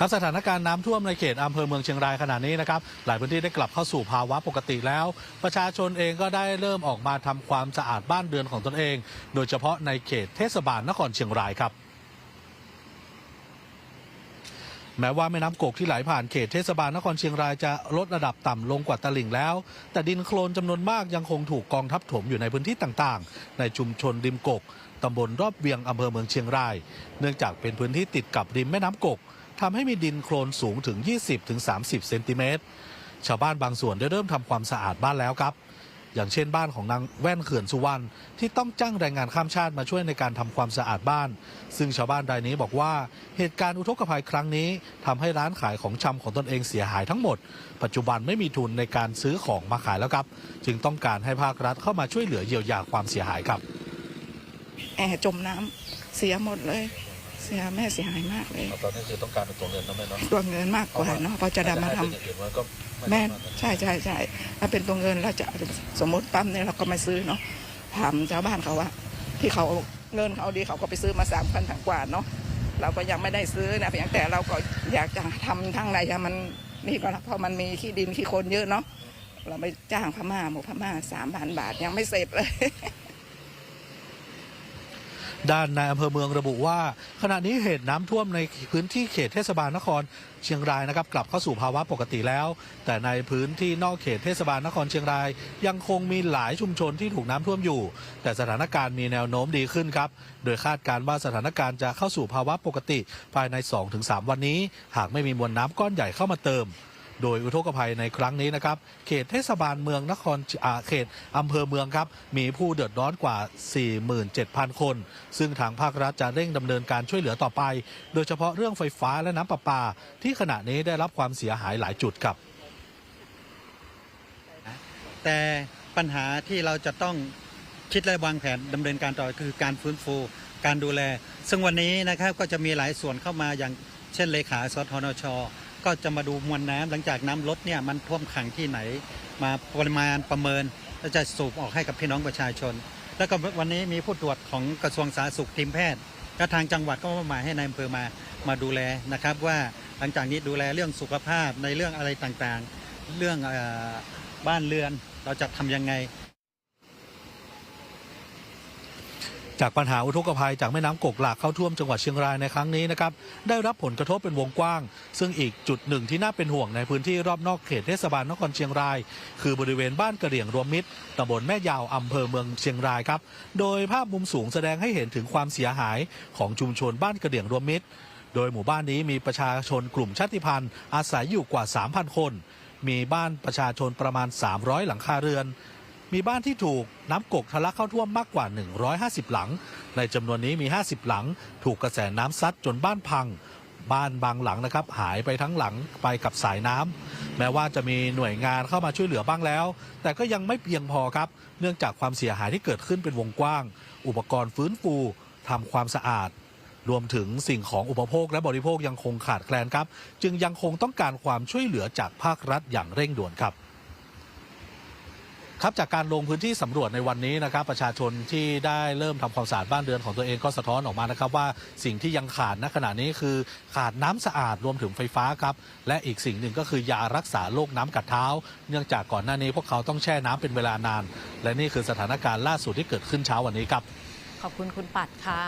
ครับสถานการณ์น้ำท่วมในเขตอำเภอเมืองเชียงรายขณะนี้นะครับหลายพื้นที่ได้กลับเข้าสู่ภาวะปกติแล้ว ประชาชนเองก็ได้เริ่มออกมาทำความสะอาดบ้านเรือนของตนเอง โดยเฉพาะในเขตเทศบาลนครเชียงรายครับแม้ว่าแม่น้ำกกที่ไหลผ่านเขตเทศบาลนครเชียงรายจะลดระดับต่ำลงกว่าตลิ่งแล้ว แต่ดินโคลนจำนวนมากยังคงถูกกองทับถมอยู่ในพื้นที่ต่างๆ ในชุมชนริมกกตำบลรอบเวียงอำเภอเมืองเชียงราย เนื่องจากเป็นพื้นที่ติดกับริมแม่น้ำกก ทำให้มีดินโคลนสูงถึง 20-30 เซนติเมตร ชาวบ้านบางส่วนได้เริ่มทำความสะอาดบ้านแล้วครับ อย่างเช่นบ้านของนางแว่นเขื่อนสุวรรณที่ต้องจ้างแรงงานข้ามชาติมาช่วยในการทำความสะอาดบ้าน ซึ่งชาวบ้านรายนี้บอกว่าเหตุการณ์อุทกภัยครั้งนี้ทำให้ร้านขายของชำของตนเองเสียหายทั้งหมด ปัจจุบันไม่มีทุนในการซื้อของมาขายแล้วครับ จึงต้องการให้ภาครัฐเข้ามาช่วยเหลือเยียวยาความเสียหายครับ แอร์จมน้ำเสียหมดเลย เสียแม่เสียหายมากเลย ตอนนี้คือต้องการเป็นตัวเงินนะแม่เนาะตัวเงินมากกว่าเนาะพอจะได้มาทำแม่ใช่ใช่ใช่ถ้าเป็นตัวเงินเราจะสมมติปั๊มเนี่ยเราก็ไม่ซื้อเนาะถามชาวบ้านเขาว่า ที่เขาเงินเขาดีเขาก็ไปซื้อมาสามพันถังกว่าเนาะเราก็ยังไม่ได้ซื้อนะเพียงแต่เราก็อยากจะทำทางไหนให้มันนี่ก็เพราะมันมีขี้ดินขี้โคลนเยอะเนาะเราไปจ้างพม่าหมู่พม่าสามพันบาทยังไม่เสร็จเลย ด้านนายอำเภอเมืองระบุว่า ขณะนี้เหตุน้ำท่วมในพื้นที่เขตเทศบาลนครเชียงรายนะครับกลับเข้าสู่ภาวะปกติแล้ว แต่ในพื้นที่นอกเขตเทศบาลนครเชียงราย ยังคงมีหลายชุมชนที่ถูกน้ำท่วมอยู่ แต่สถานการณ์มีแนวโน้มดีขึ้นครับ โดยคาดการณ์ว่าสถานการณ์จะเข้าสู่ภาวะปกติภายใน 2-3 วันนี้ หากไม่มีมวลน้ำก้อนใหญ่เข้ามาเติม โดยอุทกภัยในครั้งนี้นะครับ เขตเทศบาลเมืองนครเขตอำเภอเมืองครับ มีผู้เดือดร้อนกว่า 47,000 คน ซึ่งทางภาครัฐจะเร่งดำเนินการช่วยเหลือต่อไป โดยเฉพาะเรื่องไฟฟ้าและน้ำประปา ที่ขณะนี้ได้รับความเสียหายหลายจุดครับ แต่ปัญหาที่เราจะต้องคิดและวางแผนดำเนินการต่อคือการฟื้นฟูการดูแล ซึ่งวันนี้นะครับก็จะมีหลายส่วนเข้ามาอย่างเช่นเลขาสทนช ก็จะมาดูมวลน้ำหลังจากน้ำลดเนี่ยมันท่วมขังที่ไหน มาปริมาณประเมินแล้วจะสูบออกให้กับพี่น้องประชาชน แล้วก็วันนี้มีผู้ตรวจของกระทรวงสาธารณสุขทีมแพทย์ก็ทางจังหวัดก็มาให้นายอำเภอมามาดูแลนะครับ ว่าหลังจากนี้ดูแลเรื่องสุขภาพในเรื่องอะไรต่างๆ เรื่องอบ้านเรือนเราจะทำยังไง จากปัญหาอุทกภัยจากแม่น้ำกกหลากเข้าท่วมจังหวัดเชียงรายในครั้งนี้นะครับได้รับผลกระทบเป็นวงกว้าง ซึ่งอีกจุดหนึ่งที่น่าเป็นห่วงในพื้นที่รอบนอกเขตเทศบาลนครเชียงราย คือบริเวณบ้านกระเหรี่ยงรวมมิตรตำบลแม่ยาวอำเภอเมืองเชียงรายครับโดยภาพมุมสูงแสดงให้เห็นถึงความเสียหายของชุมชนบ้านกระเหรี่ยงรวมมิตร โดยหมู่บ้านนี้มีประชาชนกลุ่มชาติพันธุ์อาศัยอยู่กว่า 3,000 คน มีบ้านประชาชนประมาณ 300 หลังคาเรือน มีบ้านที่ถูกน้ำกกทะลักเข้าท่วมมากกว่า 150 หลัง ในจำนวนนี้มี 50 หลัง ถูกกระแสน้ำซัดจนบ้านพัง บ้านบางหลังนะครับ หายไปทั้งหลังไปกับสายน้ำแม้ว่าจะมีหน่วยงานเข้ามาช่วยเหลือบ้างแล้ว แต่ก็ยังไม่เพียงพอครับ เนื่องจากความเสียหายที่เกิดขึ้นเป็นวงกว้าง อุปกรณ์ฟื้นฟูทำความสะอาดรวมถึงสิ่งของอุปโภคและบริโภคยังคงขาดแคลนครับ จึงยังคงต้องการความช่วยเหลือจากภาครัฐอย่างเร่งด่วนครับ ครับจากการลงพื้นที่สำรวจในวันนี้นะครับ ประชาชนที่ได้เริ่มทำความสะอาดบ้านเรือนของตัวเองก็สะท้อนออกมานะครับ ว่าสิ่งที่ยังขาดณขณะนี้คือขาดน้ำสะอาดรวมถึงไฟฟ้าครับ และอีกสิ่งหนึ่งก็คือยารักษาโรคน้ำกัดเท้า เนื่องจากก่อนหน้านี้พวกเขาต้องแช่น้ำเป็นเวลานาน และนี่คือสถานการณ์ล่าสุดที่เกิดขึ้นเช้าวันนี้ครับ ขอบคุณคุณปัดค่ะ